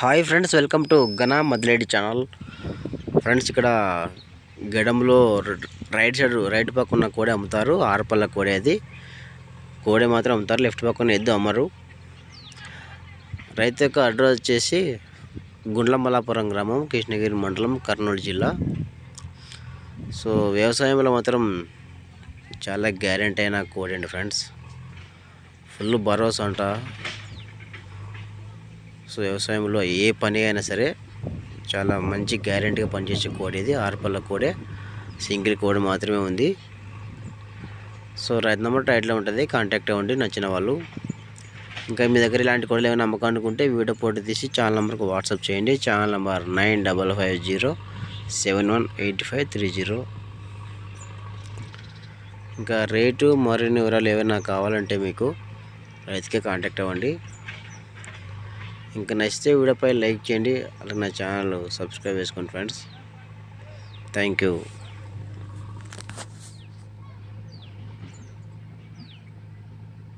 Hi friends welcome to గనా మదిలేడి channel. Friends ఇక్కడ గడంలో రైట్ సైడ్ రైట్ పక్కన కోడి అమ్ముతారు. ఆరుపల్ల కోడి అది. కోడి మాత్రం అమ్ముతారు లెఫ్ట్ పక్కన ఎద్దు అమ్మరు. రైతు యొక్క అడ్రస్ వచ్చేసి గుండ్లమలాపురం గ్రామం కృష్ణగిరి మండలం కర్నూలు జిల్లా. సో వ్యవసాయంలో మాత్రం చాలా గ్యారెంటీ అయిన కోడి అండి ఫ్రెండ్స్. ఫుల్ భరోసా అంట. సో వ్యవసాయంలో ఏ పని అయినా సరే చాలా మంచి గ్యారెంటీగా పనిచేసే కోడ ఇది. ఆర్పల్ల కోడే. సింగిల్ కోడ్ మాత్రమే ఉంది. సో రైతు నెంబర్ టైట్లో ఉంటుంది. కాంటాక్ట్ అవ్వండి నచ్చిన వాళ్ళు. ఇంకా మీ దగ్గర ఇలాంటి కోడలు ఏమైనా నమ్మకం అనుకుంటే వీడియో ఫోటో తీసి ఛానల్ నెంబర్కి వాట్సాప్ చేయండి. Channel number nine double five zero seven one eight five three zero. ఇంకా రేటు మరిన్ని వివరాలు ఏమైనా కావాలంటే మీకు రైతుకే కాంటాక్ట్ అవ్వండి. ఇంకా నచ్చితే వీడియోపై లైక్ చేయండి అలాగే నా ఛానల్ సబ్స్క్రైబ్ చేసుకోండి ఫ్రెండ్స్. Thank you.